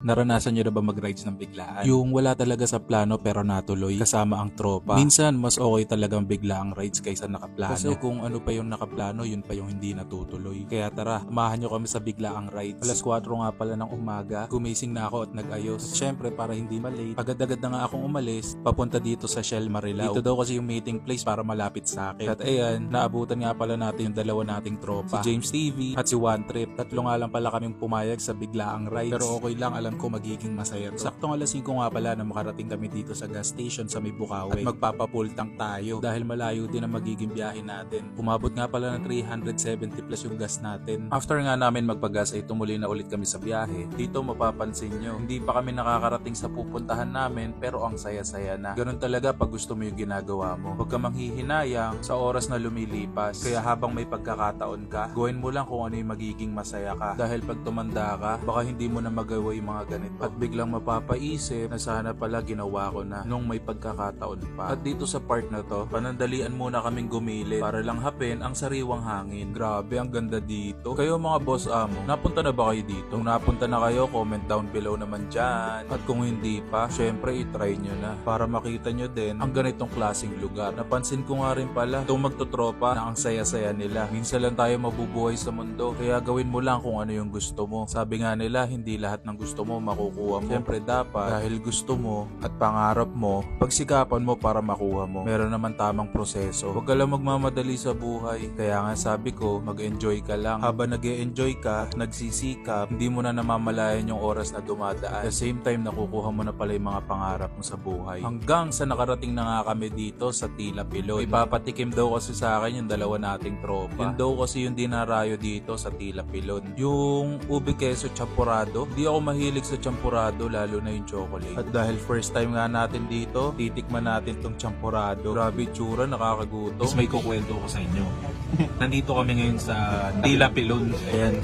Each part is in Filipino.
Naranasan nyo na ba mag-rides ng biglaan? Yung wala talaga sa plano pero natuloy kasama ang tropa. Minsan, mas okay talagang bigla ang rides kaysa nakaplano. Kasi kung ano pa yung nakaplano, yun pa yung hindi natutuloy. Kaya tara, samahan nyo kami sa biglaang rides. Alas 4 nga pala ng umaga, gumising na ako at nag-ayos. At syempre, para hindi malate, agad-agad na nga akong umalis, papunta dito sa Shell Marilao. Dito daw kasi yung meeting place para malapit sa akin. At ayan, naabutan nga pala natin yung dalawa nating tropa. Si James TV at si One Trip. Tatlo nga lang pala kaming pumayag sa biglaang rides. Pero okay lang, alam ko magiging masaya to. Saktong alas 5 nga pala na makarating kami dito sa gas station sa may Bukawi. At magpapapultang tayo dahil malayo din ang magiging biyahe natin. Umabot nga pala ng 370 plus yung gas natin. After nga namin magpagas ay tumuloy na ulit kami sa biyahe. Dito mapapansin nyo, hindi pa kami nakakarating sa pupuntahan namin pero ang saya-saya na. Ganun talaga pag gusto mo yung ginagawa mo. Huwag ka manghihinayang sa oras na lumilipas. Kaya habang may pagkakataon ka, gawin mo lang kung ano yung magiging masaya ka. Dahil pag tumanda ka, baka hindi mo na magawa yung mga ganito. At biglang mapapaisip na sana pala ginawa ko na nung may pagkakataon pa. At dito sa part na to, panandalian muna kaming gumili para lang hapin ang sariwang hangin. Grabe, ang ganda dito. Kayo mga boss amo, napunta na ba kayo dito? Kung napunta na kayo, comment down below naman dyan. At kung hindi pa, syempre itry nyo na para makita nyo din ang ganitong klaseng lugar. Napansin ko nga rin pala, itong magtotropa na ang saya-saya nila. Minsan lang tayo mabubuhay sa mundo, kaya gawin mo lang kung ano yung gusto mo. Sabi nga nila, hindi lahat ng gusto mo makukuha mo. Syempre dapat, dahil gusto mo at pangarap mo, pagsikapan mo para makuha mo. Meron naman tamang proseso. Huwag ka lang magmamadali sa buhay. Kaya nga sabi ko, mag-enjoy ka lang. Habang nag enjoy ka, nagsisikap, hindi mo na namamalayan yung oras na dumadaan. At the same time, nakukuha mo na pala yung mga pangarap mo sa buhay. Hanggang sa nakarating na nga kami dito sa Tila Pilon. Ipapatikim daw kasi sa akin yung dalawa nating tropa. Yun daw kasi yung dinarayo dito sa Tila Pilon. Yung ube queso champurado. Hindi ako mahilig sa champurado, lalo na yung chocolate. At dahil first time nga natin dito, titikman natin tong champurado. Grabe tsura, nakakagutom. Tapos may kukwento ko sa inyo. Nandito kami ngayon sa Tila Pilon. Ayan.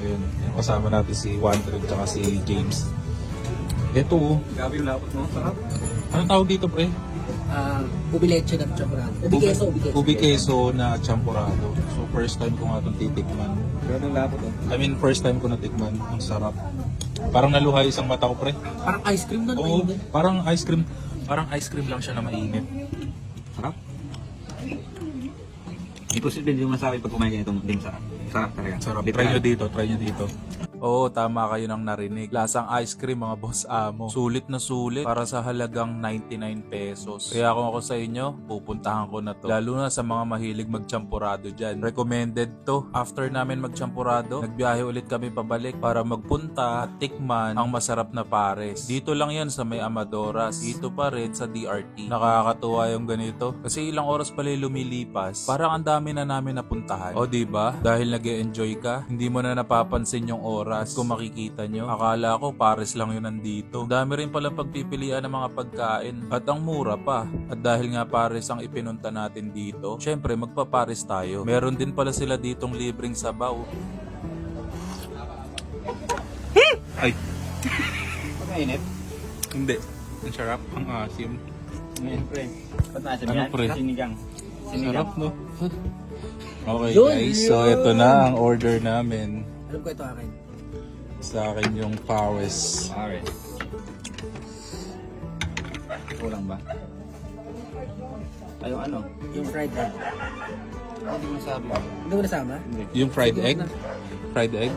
Ayan. Kasama natin si Wandred at si James. Ito oh. Grabe yung lapot mo. Sarap. Anong tawag dito pre? Ah, ubi leche ng chocolate. Ubi queso, ubi queso. Ubi queso na champurado. So first time ko nga itong titikman. Grabe yung lapot mo. I mean first time ko natikman. Ang sarap. Parang naluhay isang mata ko pre. Parang ice cream nun, Oo, mainit. parang ice cream. Parang ice cream lang siya na mainit. Sarap. Imposible din masabi pag kumain itong dim sarap. Sarap talaga. Sarap. Try nyo dito, try nyo dito. Oo, tama kayo ng narinig. Lasang ice cream mga boss amo. Sulit na sulit para sa halagang 99 pesos. Kaya kung ako sa inyo, pupuntahan ko na to. Lalo na sa mga mahilig magchampurado dyan. Recommended to. After namin magchampurado, nagbiyahe ulit kami pabalik para magpunta at tikman ang masarap na pares. Dito lang yan sa may Amadoras. Dito pa rin sa DRT. Nakakatuwa yung ganito. Kasi ilang oras pala lumilipas, parang ang dami na namin napuntahan. O ba? Dahil nag enjoy ka, hindi mo na napapansin yung oras. Kung makikita nyo, akala ko pares lang yun nandito. Dami rin pala pagpipilian ng mga pagkain. At ang mura pa. At dahil nga pares ang ipinunta natin dito, syempre magpapares tayo. Meron din pala sila ditong libreng sabaw. Ay, Pagkainit. hindi. Ang sarap, ang asim. Ngayon, pre. Ba't nasa Ano, pre? Sinigang. Sinigang. Sarap, no? Okay guys, so ito na ang order namin. Alam ko ito akin. Sa akin yung Paris. Pare. Kulang ba? Ay, yung ano? Yung fried egg. Ano yung masabi? Hindi mo nasama? Hindi. Yung fried egg? Fried egg?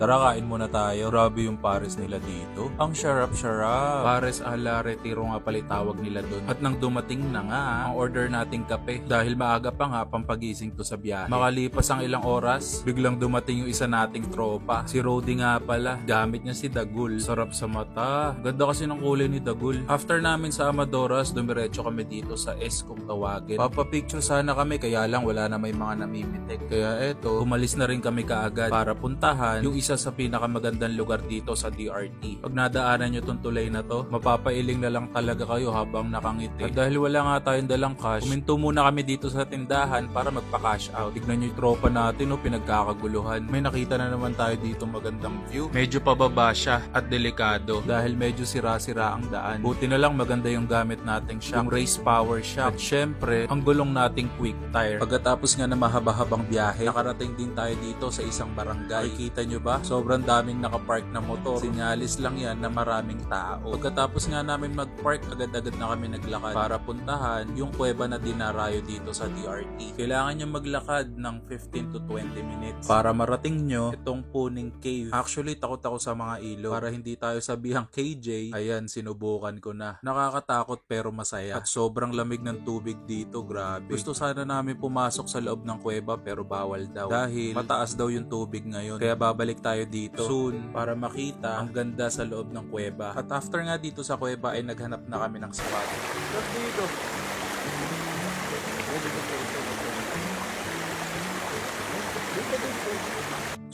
Tara kain muna tayo. Grabe yung pares nila dito. Ang syarap-syarap. Pares ala retiro nga pala tawag nila doon. At nang dumating na nga ang order nating kape. Dahil maaga pa nga pampagising to sa biyahe. Makalipas ang ilang oras, biglang dumating yung isa nating tropa. Si Rody nga pala. Gamit niya si Dagul. Sarap sa mata. Ganda kasi ng kulay ni Dagul. After namin sa Amadoras, dumiretso kami dito sa S kung tawagin. Papapicture sana kami kaya lang wala na may mga namimitik. Kaya eto, umalis na rin kami kaagad para puntahan yung isa sa pinakamagandang lugar dito sa DRT. Pag nadaanan nyo tong tulay na to, mapapailing na lang talaga kayo habang nakangiti. At dahil wala nga tayong dalang cash, kuminto muna kami dito sa tindahan para magpa-cash out. Tignan nyo yung tropa natin, no, pinagkakaguluhan. May nakita na naman tayo dito magandang view. Medyo pababa siya at delikado dahil medyo sira-sira ang daan. Buti na lang maganda yung gamit nating shock, yung race power shock. At syempre, ang gulong nating quick tire. Pagkatapos nga na mahaba-habang biyahe, nakarating din tayo dito sa isang barangay. Kita nyo ba? Sobrang daming nakapark na motor. Sinyalis lang yan na maraming tao. Pagkatapos nga namin mag-park, agad-agad na kami naglakad para puntahan yung kuweba na dinarayo dito sa DRT. Kailangan nyo maglakad ng 15 to 20 minutes para marating nyo itong Puning Cave. Actually, takot ako sa mga ilog. Para hindi tayo sabihang KJ, ayan, sinubukan ko na. Nakakatakot pero masaya. At sobrang lamig ng tubig dito, grabe. Gusto sana namin pumasok sa loob ng kuweba pero bawal daw. Dahil mataas daw yung tubig ngayon. Kaya babalik tayo dito soon para makita ang ganda sa loob ng kuweba. At after nga dito sa kuweba ay naghanap na kami ng spot. dito.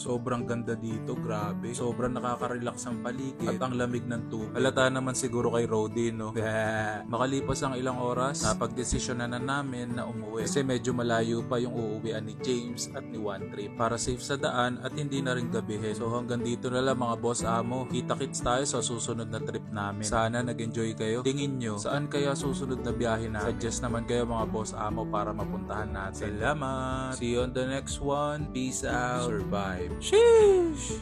Sobrang ganda dito, grabe. Sobrang nakaka-relax ang paligid at ang lamig ng tubig. Halata naman siguro kay Rody, no? Makalipas ang ilang oras, napagdesisyon na na namin na umuwi. Kasi medyo malayo pa yung uuwian ni James at ni One Trip para safe sa daan at hindi na rin gabihin. So hanggang dito na lang mga boss amo. Kita-kits tayo sa susunod na trip namin. Sana nag-enjoy kayo. Tingin nyo, saan kaya susunod na biyahe na? Suggest naman kayo mga boss amo para mapuntahan natin. Salamat! See you on the next one. Peace out. Survive. Sheesh!